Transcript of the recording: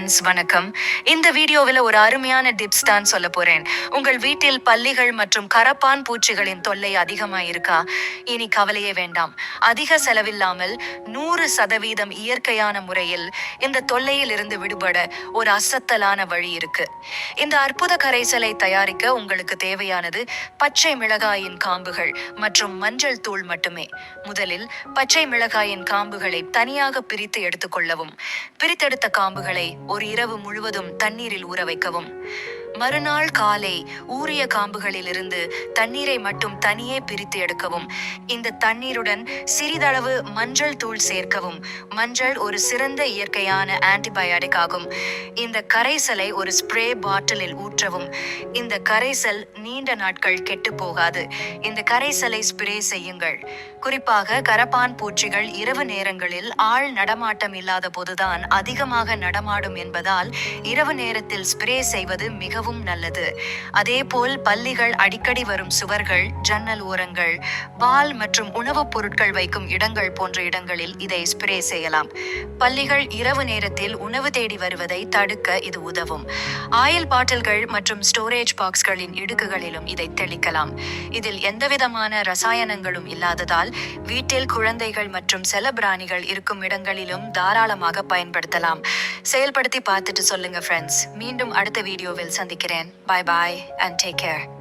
Friends வணக்கம். இந்த வீடியோவில் ஒரு அருமையான டிப்ஸ் தான் சொல்ல போறேன். உங்கள் வீட்டில் பல்லிகள் மற்றும் கரப்பான் பூச்சிகளின் தொல்லை அதிகமாக இருக்கா இனி கவலையே வேண்டாம். அதிக செலவில்லாமல் நூறு சதவீதம் இயற்கையான முறையில் இந்த தொல்லையில் இருந்து விடுபட ஒரு அசத்தலான வழி இருக்கு. இந்த அற்புத கரைசலை தயாரிக்க உங்களுக்கு தேவையானது பச்சை மிளகாயின் காம்புகள் மற்றும் மஞ்சள் தூள் மட்டுமே. முதலில் பச்சை மிளகாயின் காம்புகளை தனியாக பிரித்து எடுத்துக்கொள்ளவும். பிரித்தெடுத்த காம்புகளை ஒரு இரவு முழுவதும் தண்ணீரில் ஊற வைக்கவும். மறுநாள் காலை ஊறிய காம்புகளிலிருந்து தண்ணீரை மட்டும் தனியே பிரித்து எடுக்கவும். இந்த தண்ணீருடன் சிறிதளவு மஞ்சள் தூள் சேர்க்கவும். மஞ்சள் ஒரு சிறந்த இயற்கையான ஆன்டிபயாட்டிக் ஆகும். இந்த கரைசலை ஒரு ஸ்ப்ரே பாட்டிலில் ஊற்றவும். இந்த கரைசல் நீண்ட நாட்கள் கெட்டு போகாது. இந்த கரைசலை ஸ்ப்ரே செய்யுங்கள். குறிப்பாக கரப்பான் பூச்சிகள் இரவு நேரங்களில் ஆள் நடமாட்டம் இல்லாத போதுதான் அதிகமாக நடமாடும் என்பதால் இரவு நேரத்தில் ஸ்ப்ரே செய்வது மிகவும் நல்லது. அதேபோல் பல்லிகள் அடிக்கடி வரும் சுவர்கள் ஜன்னல் ஓரங்கள் பால் மற்றும் உணவுப் பொருட்கள் வைக்கும் இடங்கள் போன்ற இடங்களில் இதை ஸ்ப்ரே செய்யலாம். பல்லிகள் இரவு நேரத்தில் உணவு தேடி வருவதை தடுக்க இது உதவும். ஆயில் பாட்டில்கள் மற்றும் ஸ்டோரேஜ் பாக்ஸ்களின் இடுக்குகளிலும் இதை தெளிக்கலாம். இதில் எந்தவிதமான ரசாயனங்களும் இல்லாததால் வீட்டில் குழந்தைகள் மற்றும் செல பிராணிகள் இருக்கும் இடங்களிலும் தாராளமாக பயன்படுத்தலாம். செயல்படுத்தி பார்த்துட்டு சொல்லுங்க ஃப்ரெண்ட்ஸ் மீண்டும் அடுத்த வீடியோவில் சந்திக்கிறேன். Bye bye and take care